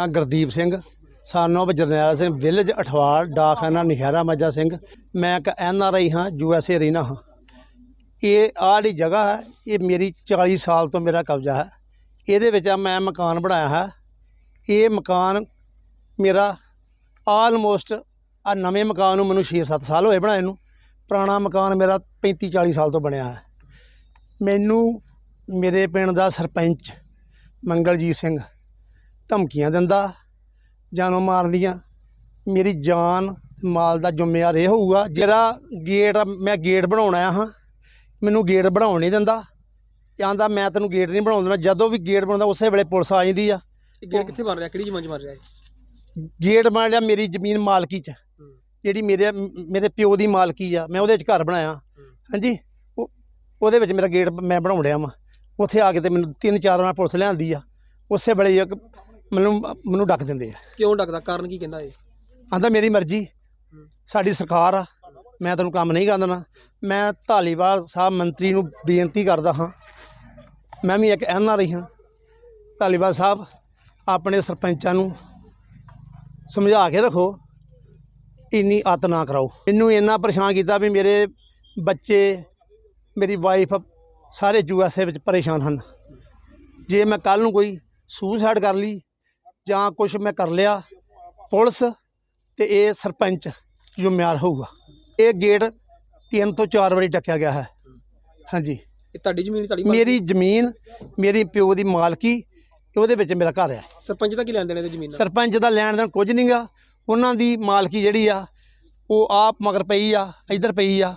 ਨਾਮ Gurdeep Singh son of Jarnail Singh village Athwal ਡਾਕਖਾਨਾ Nikhara Maja Singh. ਮੈਂ ਇੱਕ ਐਨ ਆਰ ਆਈ ਹਾਂ, ਯੂ ਐਸ ਏ ਰਹਿਣਾ ਹਾਂ। ਇਹ ਆਹ ਜਿਹੜੀ ਜਗ੍ਹਾ ਹੈ, ਇਹ ਮੇਰੀ 40 ਸਾਲ ਤੋਂ ਮੇਰਾ ਕਬਜ਼ਾ ਹੈ। ਇਹਦੇ ਵਿੱਚ ਮੈਂ ਮਕਾਨ ਬਣਾਇਆ ਹੈ। ਇਹ ਮਕਾਨ ਮੇਰਾ ਆਲਮੋਸਟ ਆ ਨਵੇਂ ਮਕਾਨ ਨੂੰ ਮੈਨੂੰ 6-7 ਸਾਲ ਹੋਏ ਬਣਾਏ ਨੂੰ। ਪੁਰਾਣਾ ਮਕਾਨ ਮੇਰਾ 35-40 ਸਾਲ ਤੋਂ ਬਣਿਆ ਹੈ। ਮੈਨੂੰ ਮੇਰੇ ਪਿੰਡ ਦਾ ਸਰਪੰਚ ਮੰਗਲਜੀਤ ਸਿੰਘ ਧਮਕੀਆਂ ਦਿੰਦਾ ਜਾਨੋਂ ਮਾਰਨ ਦੀਆਂ ਮੇਰੀ ਜਾਨ ਮਾਲ ਦਾ ਜ਼ਿੰਮੇਵਾਰ ਇਹ ਹੋਊਗਾ। ਜਿਹੜਾ ਗੇਟ ਮੈਂ ਗੇਟ ਬਣਾਉਣਾ ਹਾਂ। ਮੈਨੂੰ ਗੇਟ ਬਣਾਉਣ ਨਹੀਂ ਦਿੰਦਾ। ਆਂਦਾ ਮੈਂ ਤੈਨੂੰ ਗੇਟ ਨਹੀਂ ਬਣਾਉਣ ਦੇਣਾ ਜਦੋਂ ਵੀ ਗੇਟ ਬਣਾਉਂਦਾ ਉਸੇ ਵੇਲੇ ਪੁਲਿਸ ਆ ਜਾਂਦੀ ਆ। ਗੇਟ ਕਿੱਥੇ ਬਣ ਰਿਹਾ? ਕਿਹੜੀ ਜ਼ਮੀਨ 'ਚ ਬਣ ਰਿਹਾ ਗੇਟ ਬਣ ਲਿਆ ਮੇਰੀ ਜ਼ਮੀਨ ਮਾਲਕੀ ਚ। ਜਿਹੜੀ ਮੇਰੇ ਮੇਰੇ ਪਿਓ ਦੀ ਮਾਲਕੀ ਆ। ਮੈਂ ਉਹਦੇ ਚ ਘਰ ਬਣਾਇਆ। ਹਾਂਜੀ? ਉਹ- ਉਹਦੇ ਵਿੱਚ ਮੇਰਾ ਗੇਟ ਮੈਂ ਬਣਾਉਣ ਡਿਆ ਵਾਂ। ਉੱਥੇ ਆ ਕੇ ਤੇ ਮੈਨੂੰ ਤਿੰਨ ਚਾਰ ਵਾਰ ਪੁਲਿਸ ਲਿਆਂਦੀ ਆ। ਉਸੇ ਵੇਲੇ ਇੱਕ ਮੈਨੂੰ ਮੈਨੂੰ ਡੱਕ ਦਿੰਦੇ ਆ। ਕਿਉਂ ਡੱਕਦਾ? ਕਾਰਨ ਕੀ ਕਹਿੰਦਾ ਇਹ? ਆਂਦਾ ਮੇਰੀ ਮਰਜ਼ੀ। ਸਾਡੀ ਸਰਕਾਰ ਆ। ਮੈਂ ਤੈਨੂੰ ਕੰਮ ਨਹੀਂ ਕਰਨ। ਦੇਣਾ ਮੈਂ ਧਾਲੀਵਾਲ ਸਾਹਿਬ ਮੰਤਰੀ ਨੂੰ ਬੇਨਤੀ ਕਰਦਾ ਹਾਂ। ਮੈਂ ਵੀ ਇੱਕ ਐਨ ਆਰ ਆਈ ਹਾਂ। ਧਾਲੀਵਾਲ ਸਾਹਿਬ ਆਪਣੇ ਸਰਪੰਚਾਂ ਨੂੰ ਸਮਝਾ ਕੇ ਰੱਖੋ। ਇੰਨੀ ਅੱਤ ਨਾ ਕਰਾਓ। ਮੈਨੂੰ ਇੰਨਾ ਪਰੇਸ਼ਾਨ ਕੀਤਾ ਵੀ ਮੇਰੇ ਬੱਚੇ ਮੇਰੀ ਵਾਈਫ ਸਾਰੇ ਯੂ ਐਸ ਏ ਵਿੱਚ ਪਰੇਸ਼ਾਨ ਹਨ। ਜੇ ਮੈਂ ਕੱਲ ਨੂੰ ਕੋਈ ਸੁਸਾਈਡ ਕਰ ਲਈ ਜਾਂ ਕੁਝ ਮੈਂ ਕਰ ਲਿਆ ਪੁਲਿਸ ਤੇ ਇਹ ਸਰਪੰਚ ਜ਼ਿੰਮੇਵਾਰ ਹੋਊਗਾ। ਇਹ ਗੇਟ ਤਿੰਨ ਤੋਂ ਚਾਰ ਵਾਰੀ ਡੱਕਿਆ ਗਿਆ ਹੈ। ਹਾਂਜੀ। ਇਹ ਤੁਹਾਡੀ ਜ਼ਮੀਨ ਤੁਹਾਡੀ ਮਾਲਕੀ? ਮੇਰੀ ਜ਼ਮੀਨ ਮੇਰੀ ਪਿਓ ਦੀ ਮਾਲਕੀ ਉਹਦੇ ਵਿੱਚ ਮੇਰਾ ਘਰ ਹੈ। ਸਰਪੰਚ ਦਾ ਕੀ ਲੈਣ ਦੇਣੇ ਤੇ ਜ਼ਮੀਨ ਨਾਲ ਸਰਪੰਚ ਦਾ ਲੈਣ ਦੇਣ ਕੁਝ ਨਹੀਂਗਾ ਉਹਨਾਂ ਦੀ ਮਾਲਕੀ ਜਿਹੜੀ ਆ ਉਹ ਆਪ ਮਗਰ ਪਈ ਆ ਇੱਧਰ ਪਈ ਆ।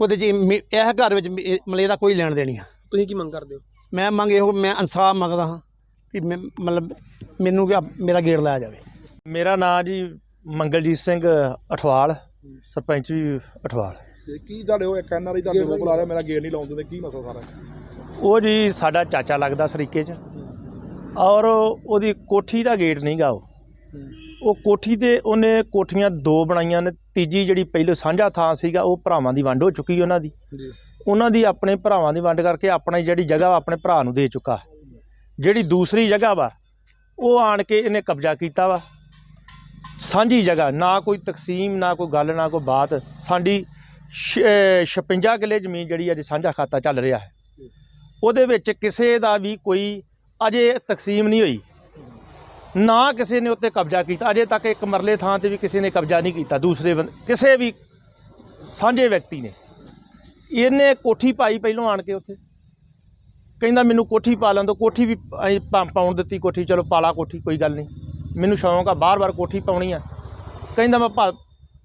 ਉਹਦੇ ਚ ਮੇ- ਇਹ ਘਰ ਵਿੱਚ ਮੇ- ਮਲੇ ਦਾ ਕੋਈ ਲੈਣ ਦੇਣੀ ਆ। ਤੁਸੀਂ ਕੀ ਮੰਗ ਕਰਦੇ ਹੋ? ਮੈਂ ਮੰਗ ਇਹੋ ਮੈਂ ਇਨਸਾਫ ਮੰਗਦਾ ਹਾਂ। ਵੀ ਮੈਂ ਮਤਲਬ ਮੈਨੂੰ ਕਿ ਮੇਰਾ ਗੇਟ ਲਾਇਆ ਜਾਵੇ। ਮੇਰਾ ਨਾਂ ਜੀ ਮੰਗਲਜੀਤ ਸਿੰਘ ਅਠਵਾਲ ਸਰਪੰਚ ਵੀ ਅਠਵਾਲ। ਤੇ ਕੀ ਤੁਹਾਡੇ ਉਹ ਇੱਕ ਐਨਆਰਆਈ ਤੁਹਾਡੇ ਕੋਲ ਆ ਰਿਹਾ ਮੇਰਾ ਗੇਟ ਨਹੀਂ ਲਾਉਣ ਦਿੰਦੇ ਕੀ ਮਸਲਾ ਸਾਰਾ? ਉਹ ਜੀ ਸਾਡਾ ਚਾਚਾ ਲੱਗਦਾ ਸਰੀਕੇ 'ਚ ਔਰ ਉਹਦੀ ਕੋਠੀ ਦਾ ਗੇਟ ਨਹੀਂਗਾ ਉਹ। ਉਹ ਕੋਠੀ ਤੇ ਉਹਨੇ ਕੋਠੀਆਂ ਦੋ ਬਣਾਈਆਂ ਨੇ ਤੀਜੀ ਜਿਹੜੀ ਪਹਿਲੇ ਸਾਂਝਾ ਥਾਂ ਸੀਗਾ ਉਹ ਭਰਾਵਾਂ ਦੀ ਵੰਡ ਹੋ ਚੁੱਕੀ ਉਹਨਾਂ ਦੀ। ਜੀ। ਉਹਨਾਂ ਦੀ ਆਪਣੇ ਭਰਾਵਾਂ ਦੀ ਵੰਡ ਕਰਕੇ ਆਪਣੀ ਜਿਹੜੀ ਜਗ੍ਹਾ ਆਪਣੇ ਭਰਾ ਨੂੰ ਦੇ ਚੁੱਕਾ। ਜਿਹੜੀ ਦੂਸਰੀ ਜਗ੍ਹਾ ਵਾ, ਉਹ ਆਣ ਕੇ ਇਹਨੇ ਕਬਜ਼ਾ ਕੀਤਾ ਵਾ। ਸਾਂਝੀ ਜਗ੍ਹਾ, ਨਾ ਕੋਈ ਤਕਸੀਮ, ਨਾ ਕੋਈ ਗੱਲ, ਨਾ ਕੋਈ ਬਾਤ। ਸਾਡੀ ਛ- 56 ਕਿੱਲੇ ਜ਼ਮੀਨ ਜਿਹੜੀ ਅੱਜ ਸਾਂਝਾ ਖਾਤਾ ਚੱਲ ਰਿਹਾ ਹੈ। ਉਹਦੇ ਵਿੱਚ ਕਿਸੇ ਦਾ ਵੀ ਕੋਈ ਅਜੇ ਤਕਸੀਮ ਨਹੀਂ ਹੋਈ। ਨਾ ਕਿਸੇ ਨੇ ਉੱਤੇ ਕਬਜ਼ਾ ਕੀਤਾ। ਅਜੇ ਤੱਕ ਇੱਕ ਮਰਲੇ ਥਾਂ ਤੇ ਵੀ ਕਿਸੇ ਨੇ ਕਬਜ਼ਾ ਨਹੀਂ ਕੀਤਾ ਦੂਸਰੇ ਬੰਦੇ ਕਿਸੇ ਵੀ ਸਾਂਝੇ ਵਿਅਕਤੀ ਨੇ। ਇਹਨੇ ਕੋਠੀ ਪਾਈ ਪਹਿਲੋਂ ਆਣ ਕੇ ਉੱਥੇ। ਕਹਿੰਦਾ ਮੈਨੂੰ ਕੋਠੀ ਪਾ ਲੈਣ ਦਿਓ ਕੋਠੀ ਵੀ ਅਸੀਂ ਪਾ- ਪਾਉਣ ਦਿੱਤੀ ਕੋਠੀ ਚਲੋ ਪਾਲਾ ਕੋਠੀ ਕੋਈ ਗੱਲ ਨਹੀਂ। ਮੈਨੂੰ ਸ਼ੌਂਕ ਆ ਬਾਰ-ਬਾਰ ਕੋਠੀ ਪਾਉਣੀ ਆ। ਕਹਿੰਦਾ ਮੈਂ ਭਾ-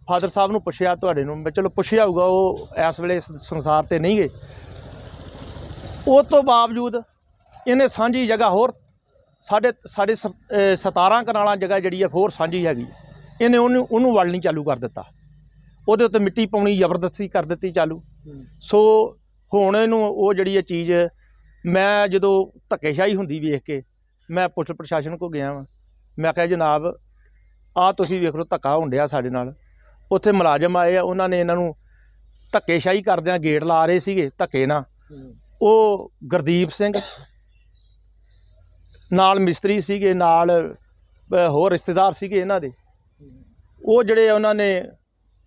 ਫਾਦਰ ਸਾਹਿਬ ਨੂੰ ਪੁੱਛਿਆ ਤੁਹਾਡੇ ਨੂੰ ਮੈਂ ਚਲੋ ਪੁੱਛਿਆ ਹੋਊਗਾ ਉਹ ਇਸ ਵੇਲੇ ਇਸ ਸੰਸਾਰ ਤੇ ਨਹੀਂ ਗਏ। ਉਹ ਤੋਂ ਬਾਵਜੂਦ ਇਹਨੇ ਸਾਂਝੀ ਜਗ੍ਹਾ ਹੋਰ ਸਾਡੇ ਸਾਡੇ ਸ- ਅਹ 17 ਕਨਾਲਾਂ ਜਗ੍ਹਾ ਜਿਹੜੀ ਆ ਹੋਰ ਸਾਂਝੀ ਹੈਗੀ। ਇਹਨੇ ਉਹਨੂੰ ਉਹਨੂੰ ਵਲਣੀ ਚਾਲੂ ਕਰ ਦਿੱਤਾ। ਉਹਦੇ ਉੱਤੇ ਮਿੱਟੀ ਪਾਉਣੀ ਜ਼ਬਰਦਸਤੀ ਕਰ ਦਿੱਤੀ ਚਾਲੂ। ਸੋ ਹੁਣ ਇਹਨੂੰ ਉਹ ਜਿਹੜੀ ਇਹ ਚੀਜ਼ ਮੈਂ ਜਦੋਂ ਧੱਕੇਸ਼ਾਹੀ ਹੁੰਦੀ ਵੇਖ ਕੇ, ਮੈਂ ਪੁਲਿਸ ਪ੍ਰਸ਼ਾਸਨ ਕੋ ਗਿਆ ਵਾਂ। ਮੈਂ ਕਿਹਾ, ਜਨਾਬ ਆ ਤੁਸੀਂ ਵੇਖ ਲਓ, ਧੱਕਾ ਹੋਣ ਸਾਡੇ ਨਾਲ। ਉੱਥੇ ਮੁਲਾਜ਼ਮ ਆਏ ਆ, ਉਹਨਾਂ ਨੇ ਇਹਨਾਂ ਨੂੰ ਧੱਕੇਸ਼ਾਹੀ ਕਰਦਿਆਂ ਗੇਟ ਲਾ ਰਹੇ ਸੀਗੇ, ਧੱਕੇ ਨਾਲ। ਉਹ ਗੁਰਦੀਪ ਸਿੰਘ ਨਾਲ ਮਿਸਤਰੀ ਸੀਗੇ, ਨਾਲ ਹੋਰ ਰਿਸ਼ਤੇਦਾਰ ਸੀਗੇ ਇਹਨਾਂ ਦੇ। ਉਹ ਜਿਹੜੇ ਉਹਨਾਂ ਨੇ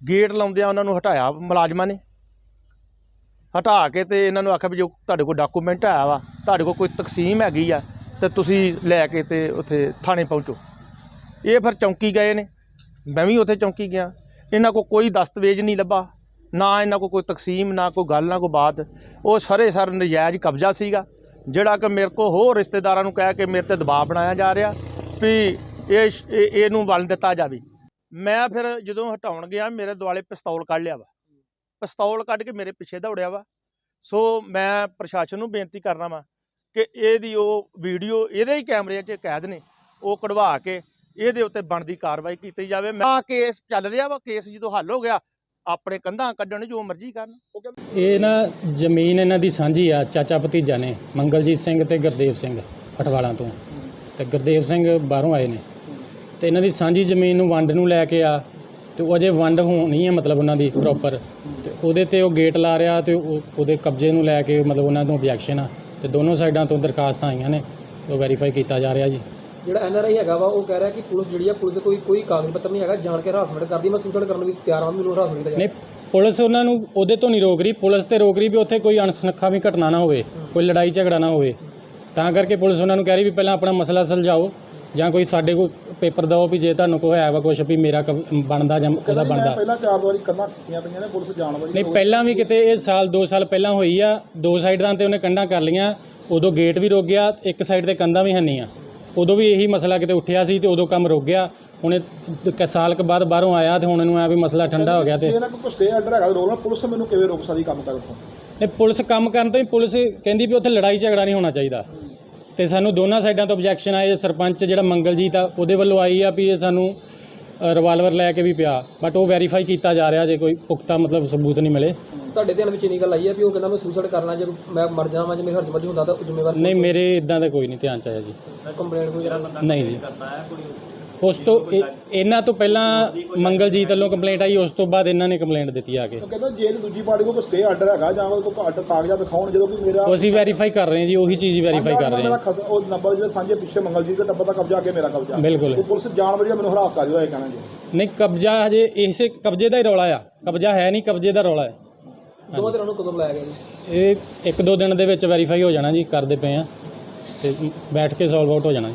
ਗੇਟ ਲਾਉਂਦਿਆਂ ਉਹਨਾਂ ਨੂੰ ਹਟਾਇਆ ਮੁਲਾਜ਼ਮਾਂ ਨੇ। ਹਟਾ ਕੇ ਤੇ ਇਹਨਾਂ ਨੂੰ ਆਖਿਆ ਵੀ ਜੋ ਤੁਹਾਡੇ ਕੋਲ ਡਾਕੂਮੈਂਟ ਆਇਆ ਵਾ, ਤੁਹਾਡੇ ਕੋਲ ਕੋਈ ਤਕਸੀਮ ਹੈਗੀ ਆ, ਤੇ ਤੁਸੀਂ ਲੈ ਕੇ ਤੇ ਉੱਥੇ ਥਾਣੇ ਪਹੁੰਚੋ। ਇਹ ਫਿਰ ਚੌਂਕੀ ਗਏ ਨੇ, ਮੈਂ ਵੀ ਉੱਥੇ ਚੌਂਕੀ ਗਿਆ। ਇਹਨਾਂ ਕੋਲ ਕੋਈ ਦਸਤਵੇਜ਼ ਨਹੀਂ ਲੱਭਾ, ਨਾ ਇਹਨਾਂ ਕੋਲ ਕੋਈ ਤਕਸੀਮ, ਨਾ ਕੋਈ ਗੱਲ, ਨਾ ਕੋਈ ਬਾਤ। ਉਹ ਸਾਰੇ ਸਰ ਨਜਾਇਜ਼ ਕਬਜ਼ਾ ਸੀਗਾ, ਜਿਹੜਾ ਕਿ ਮੇਰੇ ਕੋ ਹੋਰ ਰਿਸ਼ਤੇਦਾਰਾਂ ਨੂੰ ਕਹਿ ਕੇ ਮੇਰੇ ਤੇ ਦਬਾਅ ਬਣਾਇਆ ਜਾ ਰਿਹਾ ਵੀ ਇਹ ਇਹ- ਇਹਨੂੰ ਵੱਲ ਦਿੱਤਾ ਜਾਵੇ। ਮੈਂ ਫਿਰ ਜਦੋਂ ਹਟਾਉਣ ਗਿਆ, ਮੇਰੇ ਦੁਆਲੇ ਪਿਸਤੌਲ ਕੱਢ ਲਿਆ ਵਾ। ਪਿਸਤੌਲ ਕੱਢ ਕੇ ਮੇਰੇ ਪਿੱਛੇ ਦੌੜਿਆ ਵਾ। ਸੋ ਮੈਂ ਪ੍ਰਸ਼ਾਸਨ ਨੂੰ ਬੇਨਤੀ ਕਰਨਾ ਵਾ ਕਿ ਇਹਦੀ ਉਹ ਵੀਡੀਓ ਇਹਦੇ ਹੀ ਕੈਮਰੇ 'ਚ ਕੈਦ ਨੇ, ਉਹ ਕਢਵਾ ਕੇ ਇਹਦੇ ਉੱਤੇ ਬਣਦੀ ਕਾਰਵਾਈ ਕੀਤੀ ਜਾਵੇ। ਮੈਂ ਕੇਸ ਚੱਲ ਰਿਹਾ ਵਾ, ਕੇਸ ਜਦੋਂ ਹੱਲ ਹੋ ਗਿਆ, ਆਪਣੇ ਕੰਧਾਂ ਕੱਢਣ ਜੋ ਮਰਜ਼ੀ ਕਰਨ। ਇਹ ਨਾ ਜ਼ਮੀਨ ਇਹਨਾਂ ਦੀ ਸਾਂਝੀ ਆ, ਚਾਚਾ ਭਤੀਜਾ ਨੇ, ਮੰਗਲਜੀਤ ਸਿੰਘ ਤੇ ਗੁਰਦੇਵ ਸਿੰਘ, ਪਟਵਾਲਾਂ ਤੋਂ। ਤੇ ਗੁਰਦੇਵ ਸਿੰਘ ਬਾਹਰੋਂ ਆਏ ਨੇ। ਤੇ ਇਹਨਾਂ ਦੀ ਸਾਂਝੀ ਜ਼ਮੀਨ ਨੂੰ ਵੰਡ ਨੂੰ ਲੈ ਕੇ ਆ ਤੇ ਉਹ ਅਜੇ ਵੰਡ ਹੋਣੀ ਹੈ ਮਤਲਬ ਉਹਨਾਂ ਦੀ ਪ੍ਰੋਪਰ ਤੇ ਉਹਦੇ ਤੇ ਉਹ ਗੇਟ ਲਾ ਰਿਹਾ ਤੇ ਉਹ- ਉਹਦੇ ਕਬਜ਼ੇ ਨੂੰ ਲੈ ਕੇ ਮਤਲਬ ਉਹਨਾਂ ਤੋਂ objection ਆ। ਤੇ ਦੋਨੋਂ ਸਾਈਡਾਂ ਤੋਂ ਦਰਖਾਸਤਾਂ ਆਈਆਂ ਨੇ ਉਹ ਵੈਰੀਫਾਈ ਕੀਤਾ ਜਾ ਰਿਹਾ ਜੀ। ਜਿਹੜਾ ਐਨਆਰਆਈ ਹੈਗਾ ਵਾ ਉਹ ਕਹਿ ਰਿਹਾ ਕਿ ਪੁਲਿਸ ਜਿਹੜੀ ਆ ਪੁਲਿਸ ਦੇ ਕੋਈ ਕੋਈ ਕਾਗਜ਼ ਪੱਤਰ ਨਹੀਂ ਹੈਗਾ ਜਾਣ ਕੇ ਹਰਾਸਮੈਂਟ ਕਰਦੀ। ਮੈਂ ਸੁਸਾਈਡ ਕਰਨ ਨੂੰ ਵੀ ਤਿਆਰ ਹਾਂ ਮੈਨੂੰ ਹਰਾਸਮੈਂਟ ਕੀਤਾ ਨਹੀਂ ਪੁਲਿਸ ਉਹਨਾਂ ਨੂੰ ਉਹਦੇ ਤੋਂ ਨਹੀਂ ਰੋਕ ਰਹੀ। ਪੁਲਿਸ ਤੇ ਰੋਕ ਰਹੀ ਵੀ ਉੱਥੇ ਕੋਈ ਅਣਸੁਖਾਵੀ ਵੀ ਘਟਨਾ ਨਾ ਹੋਵੇ ਕੋਈ ਲੜਾਈ ਝਗੜਾ ਨਾ ਹੋਵੇ। ਤਾਂ ਕਰਕੇ ਪੁਲਿਸ ਉਹਨਾਂ ਨੂੰ ਕਹਿ ਰਹੀ ਵੀ ਪਹਿਲਾਂ ਆਪਣਾ ਮਸਲਾ ਸੁਲਝਾਓ ਜਾਂ ਕੋਈ ਸਾਡੇ ਕੋਲ ਪੇਪਰ ਦਿਓ ਵੀ ਜੇ ਤੁਹਾਨੂੰ ਕੋਈ ਹੈ ਵਾ ਕੁਛ ਵੀ ਮੇਰਾ ਕਬ- ਬਣਦਾ ਜਾਂ ਉਹਦਾ ਬਣਦਾ। ਪਹਿਲਾਂ ਚਾਰ ਵਾਰੀ ਕੰਨਾਂ ਖਿੱਚੀਆਂ ਪਈਆਂ ਨੇ ਪੁਲਿਸ ਜਾਣ ਵਾਲੀ ਨਹੀਂ ਪਹਿਲਾਂ ਵੀ ਕਿਤੇ ਇਹ ਸਾਲ 2 ਸਾਲ ਪਹਿਲਾਂ ਹੋਈ ਆ ਦੋ ਸਾਈਡਾਂ ਤੇ ਉਹਨੇ ਕੰਧਾਂ ਕਰ ਲੀਆਂ ਉਦੋਂ ਗੇਟ ਵੀ ਰੁਕ ਗਿਆ ਇੱਕ ਸਾਈਡ ਤੇ ਕੰਧਾਂ ਵੀ ਹੰਨੀਆਂ। ਉਦੋਂ ਵੀ ਇਹੀ ਮਸਲਾ ਕਿਤੇ ਉੱਠਿਆ ਸੀ ਤੇ ਉਦੋਂ ਕੰਮ ਰੁਕ ਗਿਆ। ਹੁਣ ਇਹ ਕ- ਸਾਲ ਕੁ ਬਾਅਦ ਬਾਹਰੋਂ ਆਇਆ ਤੇ ਹੁਣ ਇਹਨੂੰ ਆ ਵੀ ਮਸਲਾ ਠੰਡਾ ਹੋ ਗਿਆ ਤੇ ਇਹਨਾਂ ਕੋਲ ਸਟੇ ਆਰਡਰ ਹੈਗਾ ਰੋਲ ਪੁਲਿਸ ਮੈਨੂੰ ਕਿਵੇਂ ਰੋਕ ਸਕਦੀ ਕੰਮ ਕਰਨ ਤੋਂ? ਇਹ ਪੁਲਿਸ ਕੰਮ ਕਰਨ ਤੋਂ ਹੀ ਪੁਲਿਸ ਕਹਿੰਦੀ ਵੀ ਉੱਥੇ ਲੜਾਈ ਝਗੜਾ ਨਹੀਂ ਹੋਣਾ ਚਾਹੀਦਾ। ਤੇ ਸਾਨੂੰ ਦੋਨਾਂ ਸਾਈਡਾਂ ਤੋਂ ਆਬਜੈਕਸ਼ਨ ਆਏ। ਸਰਪੰਚ ਜਿਹੜਾ ਮੰਗਲਜੀਤ ਆ ਉਹਦੇ ਵੱਲੋਂ ਆਈ ਆ ਵੀ ਇਹ ਸਾਨੂੰ ਰਿਵਾਲਵਰ ਲੈ ਕੇ ਵੀ ਪਿਆ। ਬਟ ਉਹ ਵੈਰੀਫਾਈ ਕੀਤਾ ਜਾ ਰਿਹਾ ਜੇ ਕੋਈ ਪੁਖਤਾ ਮਤਲਬ ਸਬੂਤ ਨਹੀਂ ਮਿਲੇ। ਤੁਹਾਡੇ ਧਿਆਨ ਵਿੱਚ ਇੰਨੀ ਗੱਲ ਆਈ ਹੈ ਵੀ ਉਹ ਕਹਿੰਦਾ ਮੈਂ ਸੁਸਾਈਡ ਕਰਨਾ ਜੇ ਮੈਂ ਮਰ ਜਾਵਾਂ ਜੇ ਮੇਰੇ ਹਰਜ ਮਰਜ ਹੁੰਦਾ ਤਾਂ ਜ਼ਿੰਮੇਵਾਰ ਨਹੀਂ ਮੇਰੇ ਇਦਾਂ ਦਾ ਕੋਈ ਨਹੀਂ ਧਿਆਨ ਚ ਆਇਆ ਜੀ। ਕੰਪਲੇਂਟ ਕੋਈ ਨਹੀਂ ਜੀ। ਉਸ ਤੋਂ ਇਹ- ਇਹਨਾਂ ਤੋਂ ਪਹਿਲਾਂ ਮੰਗਲਜੀਤ ਵੱਲੋਂ ਕੰਪਲੇਂਟ ਆਈ ਉਸ ਤੋਂ ਬਾਅਦ ਇਹਨਾਂ ਨੇ ਕੰਪਲੇਂਟ ਦਿੱਤੀ ਆ ਕੇ। ਉਹ ਕਹਿੰਦਾ ਜੇ ਤੇ ਦੂਜੀ ਪਾਰਟੀ ਕੋਲ ਸਟੇ ਆਰਡਰ ਹੈਗਾ ਜਾਂ ਉਹਦੇ ਕੋਲ ਆਰਡਰ ਕਾਗਜ਼ਾਤ ਦਿਖਾਉਣ ਜਦੋਂ ਕਿ ਮੇਰਾ ਉਹ ਅਸੀਂ ਵੈਰੀਫਾਈ ਕਰ ਰਹੇ ਹਾਂ ਜੀ ਉਹੀ ਚੀਜ਼ ਵੈਰੀਫਾਈ ਕਰ ਰਹੇ ਮੇਰਾ ਹਾਂ। ਖਸ- ਉਹ ਨੰਬਰ ਜਿਹੜੇ ਸਾਂਝੇ ਪਿੱਛੇ ਮੰਗਲਜੀਤ ਦੇ ਟੱਬਰ ਦਾ ਕਬਜ਼ਾ ਅੱਗੇ ਮੇਰਾ ਕਬਜ਼ਾ। ਬਿਲਕੁਲ। ਉਹ ਪੁਲਿਸ ਜਾਣ ਵੜੀ ਮੈਨੂੰ ਹਰਾਸ ਕਰ ਰਹੀ ਉਹਦਾ ਇਹ ਕਹਿਣਾ ਜੀ। ਨਹੀਂ ਕਬਜ਼ਾ ਹਜੇ ਇਸੇ ਕਬਜ਼ੇ ਦਾ ਹੀ ਰੌਲਾ ਆ। ਕਬਜ਼ਾ ਹੈ ਨਹੀਂ ਕਬਜ਼ੇ ਦਾ ਰੌਲਾ ਹੈ। ਦੋਵਾਂ ਧਿਰਾਂ ਨੂੰ ਕਦੋਂ ਬੁਲਾਇਆ ਗਿਆ ਜੀ? ਇਹ ਇੱਕ ਦੋ ਦਿਨ ਦੇ ਵਿੱਚ ਵੈਰੀਫਾਈ ਹੋ ਜਾਣਾ ਜੀ ਕਰਦੇ ਪਏ ਆ ਤੇ ਬੈਠ ਕੇ ਸੋਲਵ ਆਊਟ ਹੋ ਜਾਣਾ ਜੀ।